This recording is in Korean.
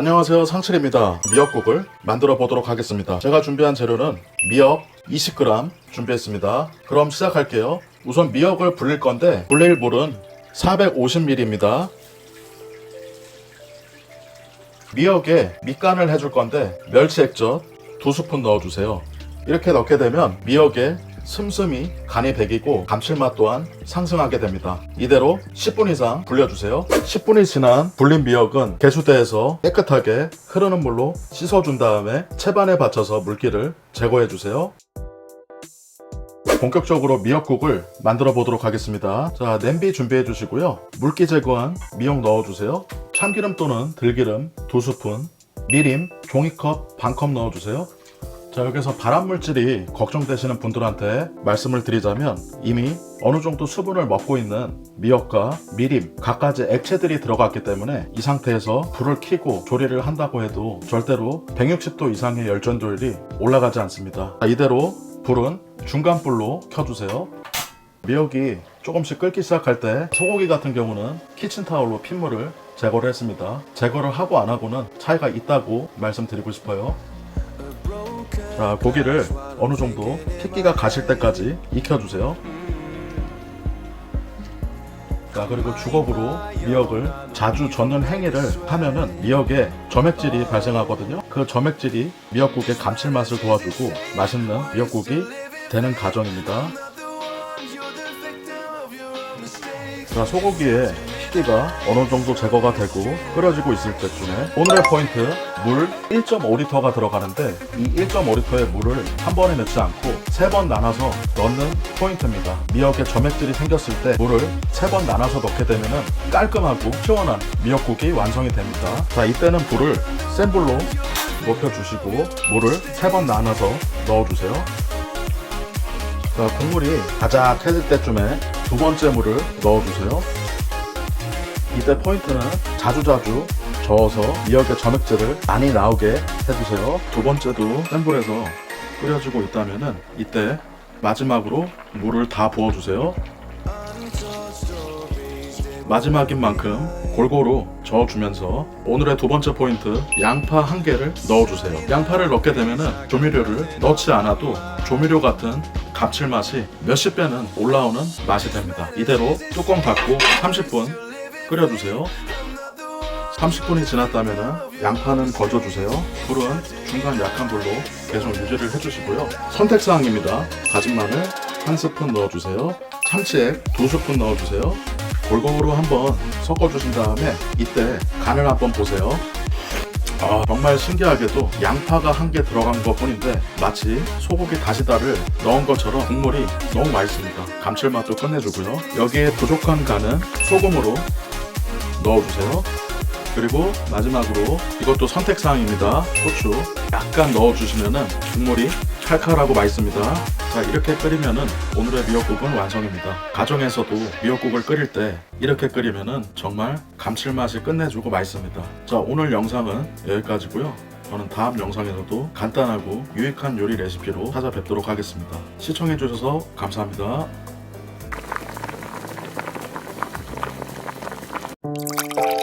안녕하세요 상철입니다. 미역국을 만들어 보도록 하겠습니다. 제가 준비한 재료는 미역 20g 준비했습니다. 그럼 시작할게요. 우선 미역을 불릴 건데 불릴 물은 450ml입니다 미역에 밑간을 해줄 건데 멸치 액젓 2스푼 넣어주세요. 이렇게 넣게 되면 미역에 슴슴이 간이 배기고 감칠맛 또한 상승하게 됩니다. 이대로 10분 이상 불려주세요. 10분이 지난 불린 미역은 개수대에서 깨끗하게 흐르는 물로 씻어준 다음에 채반에 받쳐서 물기를 제거해 주세요. 본격적으로 미역국을 만들어 보도록 하겠습니다. 자, 냄비 준비해 주시고요. 물기 제거한 미역 넣어 주세요. 참기름 또는 들기름 2스푼, 미림 종이컵 반 컵 넣어 주세요. 자, 여기서 발암 물질이 걱정되시는 분들한테 말씀을 드리자면 이미 어느 정도 수분을 먹고 있는 미역과 미림, 갖가지 액체들이 들어갔기 때문에 이 상태에서 불을 켜고 조리를 한다고 해도 절대로 160도 이상의 열전도율이 올라가지 않습니다. 자, 이대로 불은 중간 불로 켜주세요. 미역이 조금씩 끓기 시작할 때 소고기 같은 경우는 키친타올로 핏물을 제거를 했습니다. 제거를 하고 안 하고는 차이가 있다고 말씀드리고 싶어요. 자, 고기를 어느 정도 핏기가 가실 때까지 익혀주세요. 자, 그리고 주걱으로 미역을 자주 젓는 행위를 하면은 미역에 점액질이 발생하거든요. 그 점액질이 미역국의 감칠맛을 도와주고 맛있는 미역국이 되는 과정입니다. 자, 소고기에 핏기가 어느 정도 제거가 되고 끓여지고 있을 때쯤에 오늘의 포인트 물 1.5리터가 들어가는데 이 1.5리터의 물을 한 번에 넣지 않고 세 번 나눠서 넣는 포인트입니다. 미역에 점액질이 생겼을 때 물을 세 번 나눠서 넣게 되면 깔끔하고 시원한 미역국이 완성이 됩니다. 자, 이때는 불을 센 불로 높여주시고 물을 세 번 나눠서 넣어주세요. 자, 국물이 가작해질 때쯤에 두 번째 물을 넣어주세요. 이때 포인트는 자주자주 저어서 미역의 점액질을 많이 나오게 해주세요. 두 번째도 센 불에서 끓여지고 있다면은 이때 마지막으로 물을 다 부어주세요. 마지막인 만큼 골고루 저어주면서 오늘의 두 번째 포인트 양파 한 개를 넣어주세요. 양파를 넣게 되면은 조미료를 넣지 않아도 조미료 같은 감칠맛이 몇십 배는 올라오는 맛이 됩니다. 이대로 뚜껑 닫고 30분 끓여주세요. 30분이 지났다면 양파는 거져주세요. 불은 중간 약한 불로 계속 유지를 해주시고요. 선택사항입니다. 다진 마늘 한 스푼 넣어주세요. 참치액 두 스푼 넣어주세요. 골고루 한번 섞어주신 다음에 이때 간을 한번 보세요. 아, 정말 신기하게도 양파가 한 개 들어간 것 뿐인데 마치 소고기 다시다를 넣은 것처럼 국물이 너무 맛있습니다. 감칠맛도 끝내주고요. 여기에 부족한 간은 소금으로 넣어주세요. 그리고 마지막으로 이것도 선택사항입니다. 고추 약간 넣어주시면은 국물이 칼칼하고 맛있습니다. 자 이렇게 끓이면은 오늘의 미역국은 완성입니다. 가정에서도 미역국을 끓일 때 이렇게 끓이면은 정말 감칠맛이 끝내주고 맛있습니다. 자 오늘 영상은 여기까지고요. 저는 다음 영상에서도 간단하고 유익한 요리 레시피로 찾아뵙도록 하겠습니다. 시청해주셔서 감사합니다. Música